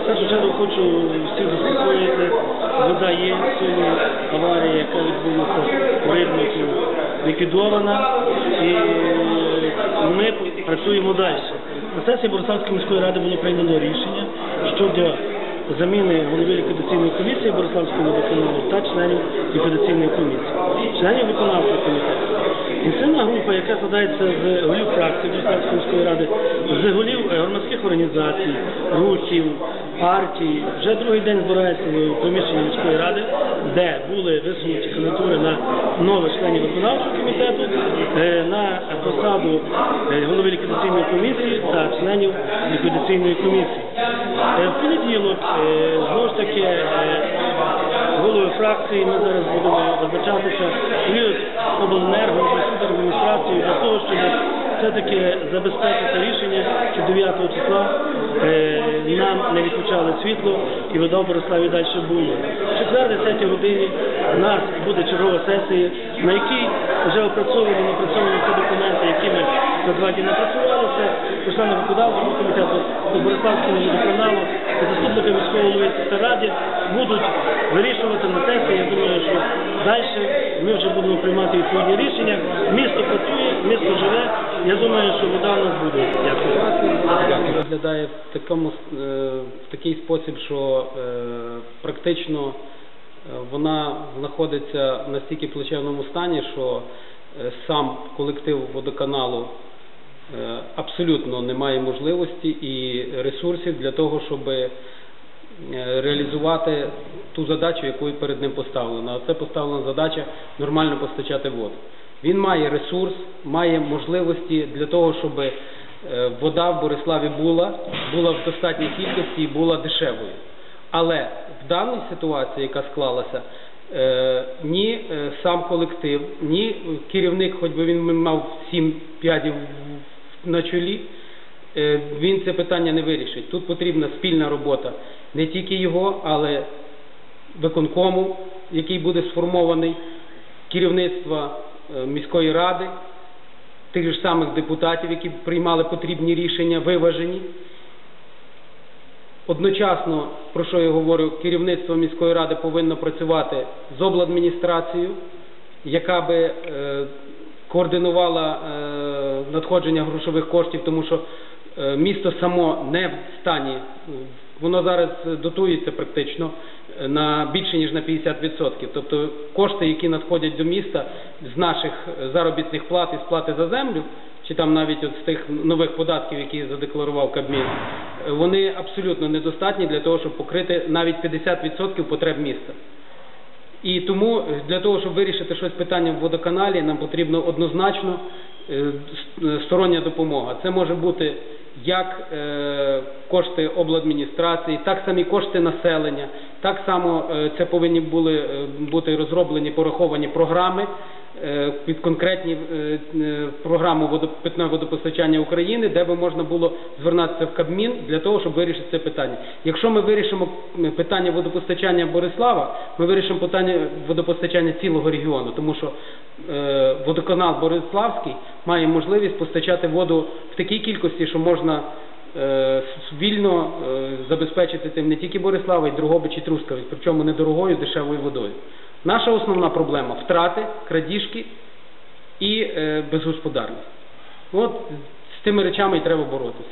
В першу чергу хочу всіх заспокоїти. Вода є сьогодні аварія, яка відбулася в Рибнику, ліквідована. І ми працюємо далі. На сесії Бориславської міської ради було прийнято рішення щодо заміни голови ліквідаційної комісії Бориславського водоканалу та членів ліквідаційної комісії. Членів виконавчого комітету. Ініціативна група, яка складається з голів фракції Бориславської міської ради, з голів е, громадських організацій, рухів, партій, вже другий день збирається в приміщенні міської ради, де були висунуті кандидатури на нових членів виконавчого комітету, е, на посаду е, голови ліквідаційної комісії та членів ліквідаційної комісії. В понеділок знову ж таки голови фракції ми зараз будемо визначатися від обленерго і адміністрацію для того, щоб все-таки забезпечити рішення, що 9 числа е, нам не відключали світло і вода в Бориславі далі була. В четвер, 10 годині, у нас буде чергова сесія, на якій вже опрацьовані, напрацьовані ті документи, які ми за два дні напрацювали. Це члени виконавчого комітету Бориславського водоканалу і заступника міського раді будуть вирішувати на сесії. Я думаю, що далі ми вже будемо приймати відповідні рішення. Місто працює, місто живе. Я думаю, що вода у нас буде. Дякую. Виглядає в такому е, в такий спосіб, що е, практично е, вона знаходиться настільки плачевному стані, що сам колектив водоканалу абсолютно не має можливості і ресурсів для того, щоб е, реалізувати ту задачу, яку перед ним поставлено. Це поставлена задача нормально постачати воду. Він має ресурс, має можливості для того, щоб е, вода в Бориславі була, була в достатній кількості і була дешевою. Але в даній ситуації, яка склалася, е, ні е, сам колектив, ні керівник, хоч би він мав сім п'ядів на чолі, е, він це питання не вирішить. Тут потрібна спільна робота не тільки його, але виконкому, який буде сформований, керівництва е, міської ради, тих ж самих депутатів, які приймали потрібні рішення, виважені. Одночасно, про що я говорю, керівництво міської ради повинно працювати з обладміністрацією, яка би е, координувала надходження грошових коштів, тому що е, місто само не в стані, воно зараз дотується практично е, на більше ніж на 50%. Тобто кошти, які надходять до міста з наших е, заробітних плат і сплати за землю, чи там навіть от з тих нових податків, які задекларував Кабмін, вони абсолютно недостатні для того, щоб покрити навіть 50% потреб міста. І тому е, для того, щоб вирішити щось питання в водоканалі, нам потрібна однозначно е, е, стороння допомога. Це може бути як кошти обладміністрації, так самі кошти населення, так само це повинні були бути розроблені пораховані програми під конкретні е, е, програму водо- питного водопостачання України, де би можна було звернутися в Кабмін для того, щоб вирішити це питання. Якщо ми вирішимо питання водопостачання Борислава, ми вирішимо питання водопостачання цілого регіону, тому що е, водоканал Бориславський має можливість постачати воду в такій кількості, що можна е, вільно е, забезпечити тим не тільки Борислава, і Другобич і Трускавець, причому недорогою, дешевою водою. Наша основна проблема втрати, крадіжки і е, безгосподарність. От з тими речами і треба боротися.